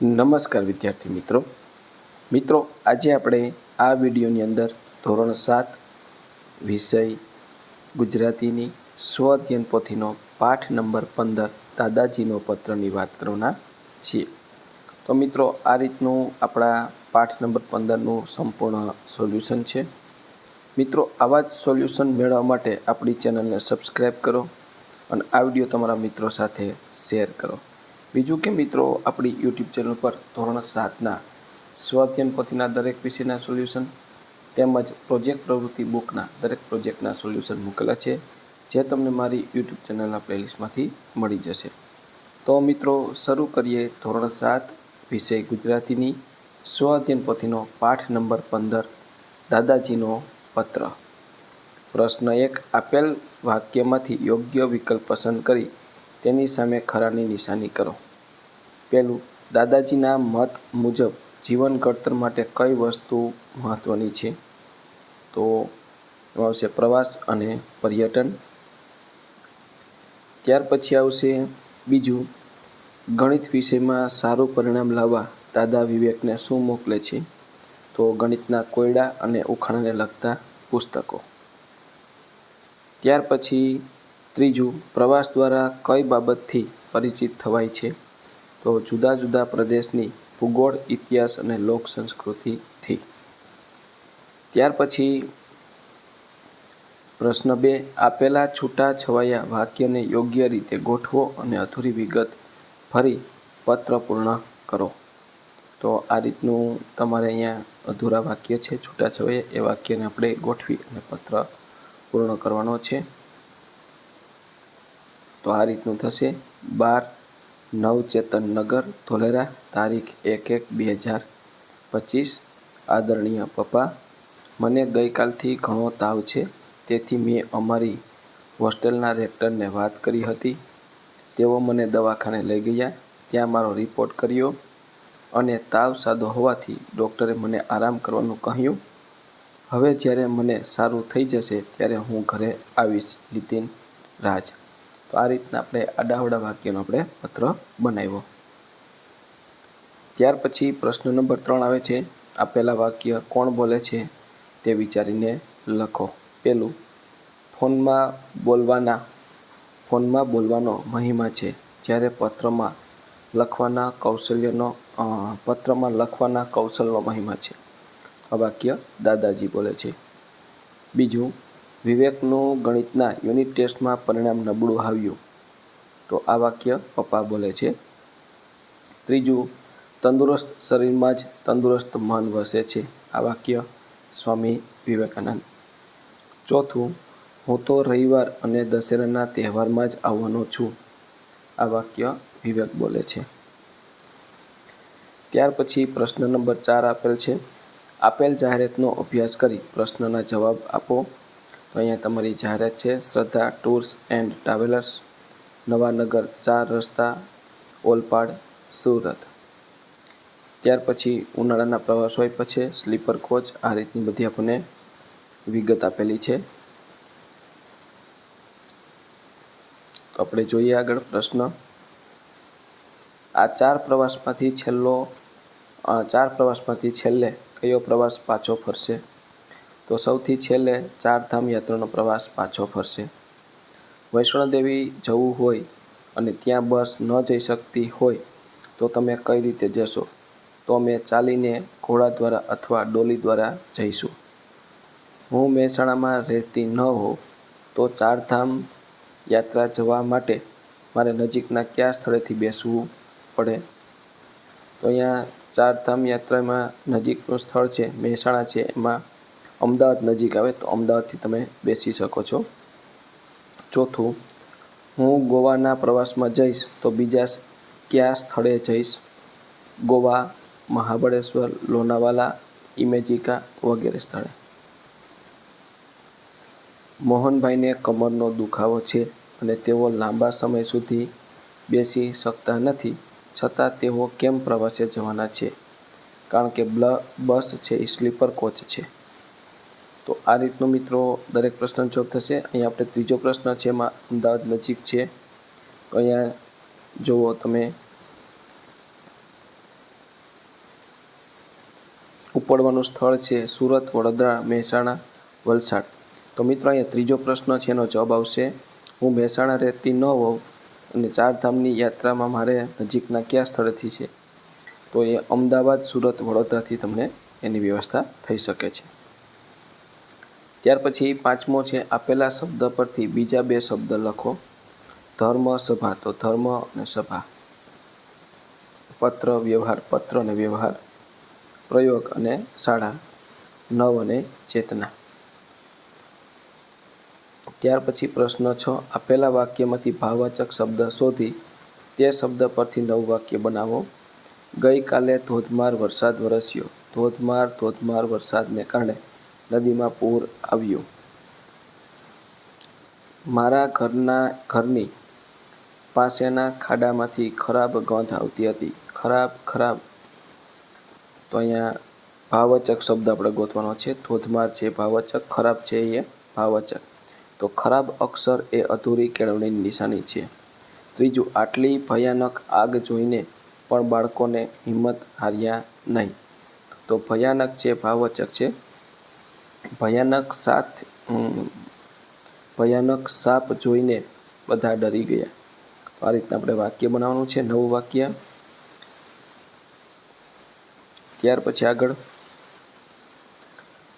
નમસ્કાર વિદ્યાર્થી મિત્રો. મિત્રો, આજે આપણે આ વિડીયોની અંદર ધોરણ સાત વિષય ગુજરાતીની સ્વ અધ્યયન પોથીનો પાઠ નંબર પંદર દાદાજીનો પત્રની વાત કરવાના છીએ. તો મિત્રો, આ રીતનું આપણા પાઠ નંબર પંદરનું સંપૂર્ણ સોલ્યુશન છે. મિત્રો, આવા જ સોલ્યુશન મેળવવા માટે આપણી ચેનલને સબસ્ક્રાઈબ કરો અને આ વીડિયો તમારા મિત્રો સાથે શેર કરો. બીજું કે મિત્રો, આપણી યુટ્યુબ ચેનલ પર ધોરણ સાતના સ્વાધ્યાયન પોથીના દરેક વિષયના સોલ્યુશન તેમજ પ્રોજેક્ટ પ્રવૃત્તિ બુકના દરેક પ્રોજેક્ટના સોલ્યુશન મૂકેલા છે, જે તમને મારી યુટ્યુબ ચેનલના પ્લેલિસ્ટમાંથી મળી જશે. તો મિત્રો, શરૂ કરીએ ધોરણ સાત, વિષય ગુજરાતીની સ્વ અધ્યયન પોથીનો પાઠ નંબર પંદર, દાદાજીનો પત્ર. પ્રશ્ન એક, આપેલ વાક્યમાંથી યોગ્ય વિકલ્પ પસંદ કરી તેની સામે ખરાની નિશાની કરો. પહેલું દાદાજીના મત મુજબ જીવન ઘડતર માટે કઈ વસ્તુ મહત્ત્વની છે? તો આવશે પ્રવાસ અને પર્યટન. ત્યાર પછી આવશે બીજું, ગણિત વિષયમાં સારું પરિણામ લાવવા દાદા વિવેકને શું મોકલે છે? તો ગણિતના કોયડા અને ઉખાણને લગતા પુસ્તકો. ત્યાર પછી ત્રીજું પ્રવાસ દ્વારા કઈ બાબતથી પરિચિત થવાય છે? તો જુદા જુદા પ્રદેશની ભૂગોળ, ઇતિહાસ અને લોક સંસ્કૃતિથી. ત્યાર પછી પ્રશ્ન બે, આપેલા છૂટા છવાયા વાક્યને યોગ્ય રીતે ગોઠવો અને અધૂરી વિગત ફરી પત્ર પૂર્ણ કરો. તો આ રીતનું તમારે અહીંયા અધૂરા વાક્ય છે, છૂટા છવાયા એ વાક્યને આપણે ગોઠવી અને પત્ર પૂર્ણ કરવાનો છે. તો આ રીતનું થશે. બાર નગર, ધોલેરા, તારીખ એક એક બે હજાર પચીસ. આદરણીય પપ્પા, મને ગઈકાલથી ઘણો તાવ છે, તેથી મેં અમારી હોસ્ટેલના રેક્ટરને વાત કરી હતી. તેઓ મને દવાખાને લઈ ગયા, ત્યાં મારો રિપોર્ટ કર્યો અને તાવ સાદો હોવાથી ડૉક્ટરે મને આરામ કરવાનું કહ્યું. હવે જ્યારે મને સારું થઈ જશે, ત્યારે હું ઘરે આવીશ, નીતિન રાજ. તો આ રીતના આપણે અડાવડા વાક્યનો આપણે પત્ર બનાવ્યો. ત્યાર પછી પ્રશ્ન નંબર ત્રણ આવે છે આપેલા વાક્ય કોણ બોલે છે તે વિચારીને લખો. પહેલું, ફોનમાં બોલવાના, ફોનમાં બોલવાનો મહિમા છે. જ્યારે પત્રમાં લખવાના કૌશલ્યનો પત્રમાં લખવાના કૌશલનો મહિમા છે. આ વાક્ય દાદાજી બોલે છે. બીજું વિવેકનું ગણિતના યુનિટ ટેસ્ટમાં પરિણામ નબળું આવ્યું. તો આ વાક્ય પપ્પા બોલે છે. ત્રીજું, તંદુરસ્ત શરીરમાં જ તંદુરસ્ત મન વસે છે. આ વાક્ય સ્વામી વિવેકાનંદ. ચોથું, હું તો રવિવાર અને દશેરાના તહેવારમાં જ આવવાનો છું. આ વાક્ય વિવેક બોલે છે. ત્યાર પછી પ્રશ્ન નંબર ચાર આપેલ છે. આપેલ જાહેરાતનો અભ્યાસ કરી પ્રશ્નના જવાબ આપો. તો અહીંયા તમારી જાહેરાત છે. શ્રદ્ધા, ટૂર્સ એન્ડ ટ્રાવેલર્સ, નવાનગર ચાર રસ્તા, ઓલપાડ, સુરત. ત્યાર પછી ઉનાળાના પ્રવાસ હોય પછી સ્લીપર કોચ, આ રીતની બધી આપણને વિગત આપેલી છે. તો આપણે જોઈએ આગળ પ્રશ્ન. આ ચાર પ્રવાસમાંથી છેલ્લો ચાર પ્રવાસમાંથી છેલ્લે કયો પ્રવાસ પાછો ફરશે? તો સૌથી છેલ્લે ચારધામ યાત્રાનો પ્રવાસ પાછો ફરશે. વૈષ્ણોદેવી જવું હોય અને ત્યાં બસ ન જઈ શકતી હોય તો તમે કઈ રીતે જશો? તો અમે ચાલીને ઘોડા દ્વારા અથવા ડોલી દ્વારા જઈશું. હું મહેસાણામાં રહેતી ન હોઉં તો ચારધામ યાત્રા જવા માટે મારે નજીકના કયા સ્થળેથી બેસવું પડે? તો અહીંયા ચારધામ યાત્રામાં નજીકનું સ્થળ છે, મહેસાણા છે, એમાં અમદાવાદ નજીક આવે તો અમદાવાદથી તમે બેસી શકો છો. ચોથું, હું ગોવાના પ્રવાસમાં જઈશ તો બીજા કયા સ્થળે જઈશ? ગોવા, મહાબળેશ્વર, લોનાવાલા, ઇમેજિકા વગેરે સ્થળે. મોહનભાઈને કમરનો દુખાવો છે અને તેઓ લાંબા સમય સુધી બેસી શકતા નથી, છતાં તેઓ કેમ પ્રવાસે જવાના છે? કારણ કે બસ છે એ સ્લીપર કોચ છે. તો આ રીતનો મિત્રો દરેક પ્રશ્ન જવાબ થશે. અહીંયા આપણે ત્રીજો પ્રશ્ન છે, એમાં અમદાવાદ નજીક છે. અહીંયા જુઓ તમે. ઉપડવાનું સ્થળ છે સુરત, વડોદરા, મહેસાણા, વલસાડ. તો મિત્રો અહીંયા ત્રીજો પ્રશ્ન છે, એનો જવાબ આવશે. હું મહેસાણા રહેતી ન હોઉં અને ચારધામની યાત્રામાં મારે નજીકના કયા સ્થળેથી છે? તો એ અમદાવાદ, સુરત, વડોદરાથી તમને એની વ્યવસ્થા થઈ શકે છે. ત્યાર પછી પાંચમો છે, આપેલા શબ્દ પરથી બીજા બે શબ્દ લખો. ધર્મ સભા, તો ધર્મ અને સભા. પત્ર વ્યવહાર, પત્ર અને વ્યવહાર. પ્રયોગ અને શાળા. નવ અને ચેતના. ત્યાર પછી પ્રશ્ન છ, આપેલા વાક્યમાંથી ભાવવાચક શબ્દ શોધી તે શબ્દ પરથી નવું વાક્ય બનાવો. ગઈકાલે ધોધમાર વરસાદ વરસ્યો. ધોધમાર ધોધમાર વરસાદને કારણે નદીમાં પૂર આવ્યું. મારા ઘરના ઘરની પાસેના ખાડામાંથી ખરાબ ગંધ આવતી હતી. ખરાબ ખરાબ. તો અહીંયા ભાવચક શબ્દ આપણે ગોતવાનો છે. ધોધમાર છે ભાવચક, ખરાબ છે એ ભાવચક. તો ખરાબ અક્ષર એ અધૂરી કેળવણીની નિશાની છે. ત્રીજું, આટલી ભયાનક આગ જોઈને પણ બાળકોને હિંમત હાર્યા નહીં. તો ભયાનક છે, ભાવચક છે. ભયાનક સાથ ભયાનક સાપ જોઈને બધા ડરી ગયા. આ રીતના આપણે વાક્ય બનાવવાનું છે, નવું વાક્ય. ત્યાર પછી આગળ.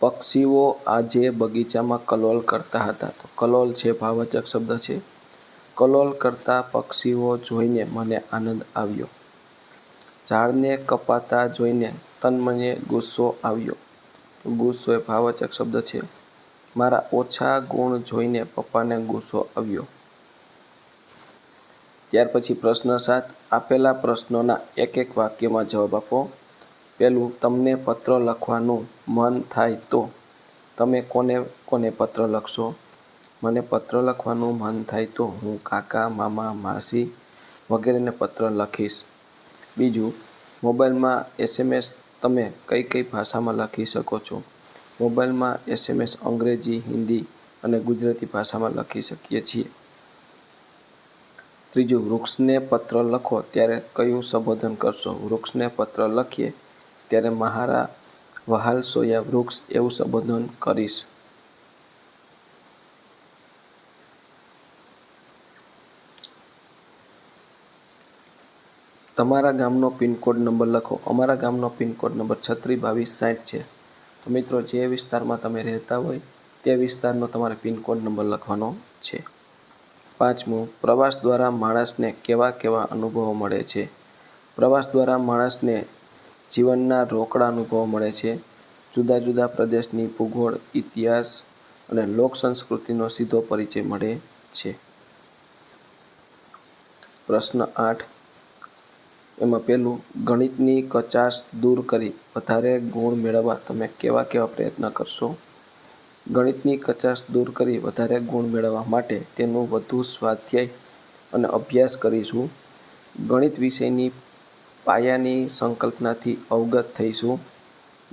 પક્ષીઓ આજે બગીચામાં કલોલ કરતા હતા. તો કલોલ છે ભાવવાચક શબ્દ છે. કલોલ કરતા પક્ષીઓ જોઈને મને આનંદ આવ્યો. ઝાડને કપાતા જોઈને તન્મને ગુસ્સો આવ્યો. ગુસ્સો એ ભાવવાચક શબ્દ છે. મારા ઓછા ગુણ જોઈને પપ્પાને ગુસ્સો આવ્યો. ત્યાર પછી પ્રશ્ન સાત, આપેલા પ્રશ્નોના એક એક વાક્યમાં જવાબ આપો. પહેલું તમને પત્ર લખવાનું મન થાય તો તમે કોને કોને પત્ર લખશો? મને પત્ર લખવાનું મન થાય તો હું કાકા, મામા, માસી વગેરેને પત્ર લખીશ. બીજું, મોબાઈલમાં એસએમએસ તમે કઈ કઈ ભાષામાં લખી શકો છો? મોબાઈલમાં એસએમએસ, અંગ્રેજી, હિન્દી અને ગુજરાતી ભાષામાં લખી શકીએ છીએ. ત્રીજું, વૃક્ષને પત્ર લખો ત્યારે કયું સંબોધન કરશો? વૃક્ષને પત્ર લખીએ ત્યારે મારા વહાલ સોયા વૃક્ષ એવું સંબોધન કરીશ. તમારા ગામનો પિનકોડ નંબર લખો. અમારા ગામનો પિનકોડ નંબર છત્રીસ બાવીસ સાઠ છે. તો મિત્રો, જે વિસ્તારમાં તમે રહેતા હોય, તે વિસ્તારનો તમારે પિનકોડ નંબર લખવાનો છે. પાંચમું, પ્રવાસ દ્વારા માણસને કેવા કેવા અનુભવો મળે છે? પ્રવાસ દ્વારા માણસને જીવનના રોકડા અનુભવો મળે છે. જુદા જુદા પ્રદેશની ભૂગોળ, ઇતિહાસ અને લોક સંસ્કૃતિનો સીધો પરિચય મળે છે. પ્રશ્ન આઠ એમાં પહેલું ગણિતની કચાશ દૂર કરી વધારે ગુણ મેળવવા તમે કેવા કેવા પ્રયત્ન કરશો? ગણિતની કચાશ દૂર કરી વધારે ગુણ મેળવવા માટે તેનું વધુ સ્વાધ્યાય અને અભ્યાસ કરીશું. ગણિત વિષયની પાયાની સંકલ્પનાથી અવગત થઈશું.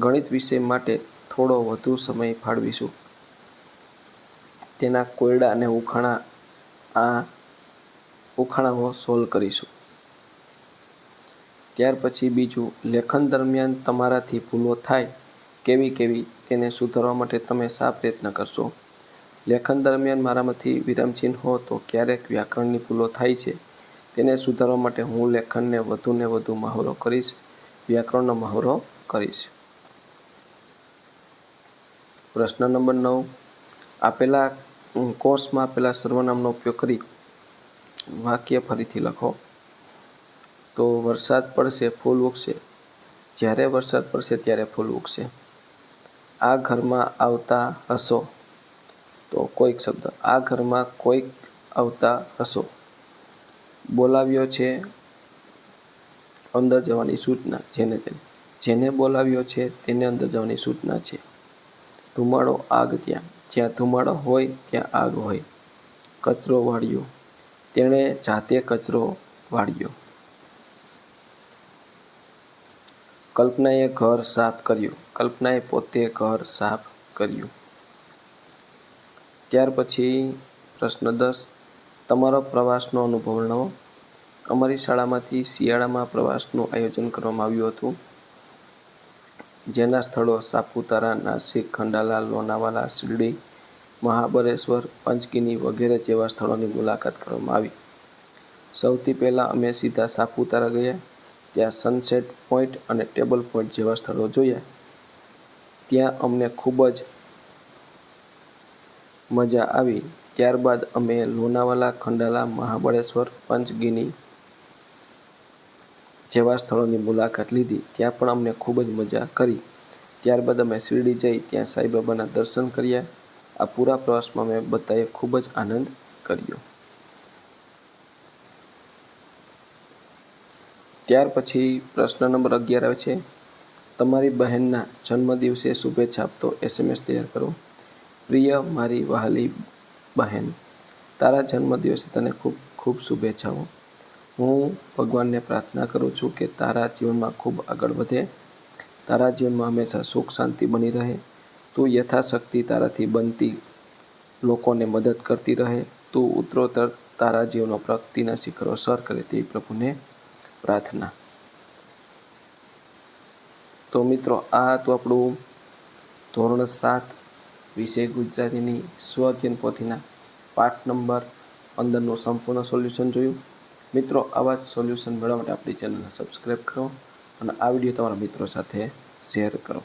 ગણિત વિષય માટે થોડો વધુ સમય ફાળવીશું. તેના કોયડા અને ઉખાણા આ ઉખાણાઓ સોલ્વ કરીશું. ત્યાર પછી બીજું લેખન દરમિયાન તમારાથી ભૂલો થાય કેવી કેવી તેને સુધારવા માટે તમે શા પ્રયત્ન કરશો? લેખન દરમિયાન મારામાંથી વિરામચિહ્નો તો ક્યારેક વ્યાકરણની ભૂલો થાય છે. તેને સુધારવા માટે હું લેખનને વધુને વધુ મહાવરો કરીશ, વ્યાકરણનો મહાવરો કરીશ. પ્રશ્ન નંબર નવ. આપેલા કોર્સમાં આપેલા સર્વનામનો ઉપયોગ કરી વાક્ય ફરીથી લખો. તો વરસાદ પડશે, ફૂલ ઉગશે. જ્યારે વરસાદ પડશે ત્યારે ફૂલ ઉગશે. આ ઘરમાં આવતા હસો. તો કોઈક શબ્દ, આ ઘરમાં કોઈક આવતા હસો. બોલાવ્યો છે અંદર જવાની સૂચના, જેને તેને જેને બોલાવ્યો છે તેને અંદર જવાની સૂચના છે. ધુમાડો આગ ત્યાં, જ્યાં ધુમાડો હોય ત્યાં આગ હોય. કચરો વાળ્યો. તેણે જાતે કચરો વાળ્યો. કલ્પનાએ ઘર સાફ કર્યું. કલ્પનાએ પોતે ઘર સાફ કર્યું. ત્યાર પછી પ્રશ્ન દસ, તમારો પ્રવાસનો અનુભવ વર્ણવો અમારી શાળામાંથી શિયાળામાં પ્રવાસનું આયોજન કરવામાં આવ્યું હતું. જેના સ્થળો સાપુતારા, નાસિક, ખંડાલા, લોનાવાલા, શિરડી, મહાબળેશ્વર, પંચકિની વગેરે જેવા સ્થળોની મુલાકાત કરવામાં આવી. સૌથી પહેલાં અમે સીધા સાપુતારા ગયા. ત્યાં સનસેટ પોઈન્ટ અને ટેબલ પોઈન્ટ જેવા સ્થળો જોયા ત્યાં અમને ખૂબ જ મજા આવી. ત્યારબાદ અમે લોનાવાલા ખંડાલા, મહાબળેશ્વર, પંચગીની જેવા સ્થળોની મુલાકાત લીધી. ત્યાં પણ અમને ખૂબ જ મજા કરી. ત્યારબાદ અમે શિરડી જઈ ત્યાં સાંઈબાબાના દર્શન કર્યા. આ પૂરા પ્રવાસમાં અમે બધાએ ખૂબ જ આનંદ કર્યો. ત્યાર પછી પ્રશ્ન નંબર અગિયાર આવે છે. તમારી બહેનના જન્મદિવસે શુભેચ્છા આપતો એસએમએસ તૈયાર કરો. પ્રિય મારી વહાલી બહેન, તારા જન્મદિવસે તને ખૂબ ખૂબ શુભેચ્છાઓ. હું ભગવાનને પ્રાર્થના કરું છું કે તારા જીવનમાં ખૂબ આગળ વધે. તારા જીવનમાં હંમેશા સુખ શાંતિ બની રહે. તું યથાશક્તિ તારાથી બનતી લોકોને મદદ કરતી રહે. તું ઉત્તરોત્તર તારા જીવનો પ્રગતિના શિખરો સર કરે તે પ્રભુને. પ્રાર્થના. તો મિત્રો, આ હતું આપણું ધોરણ સાત વિષય ગુજરાતીની સ્વ અધ્યયન પોથીના પાઠ નંબર પંદરનું સંપૂર્ણ સોલ્યુશન જોયું. મિત્રો, આવા જ સોલ્યુશન મેળવવા માટે આપણી ચેનલને સબસ્ક્રાઈબ કરો અને આ વીડિયો તમારા મિત્રો સાથે શેર કરો.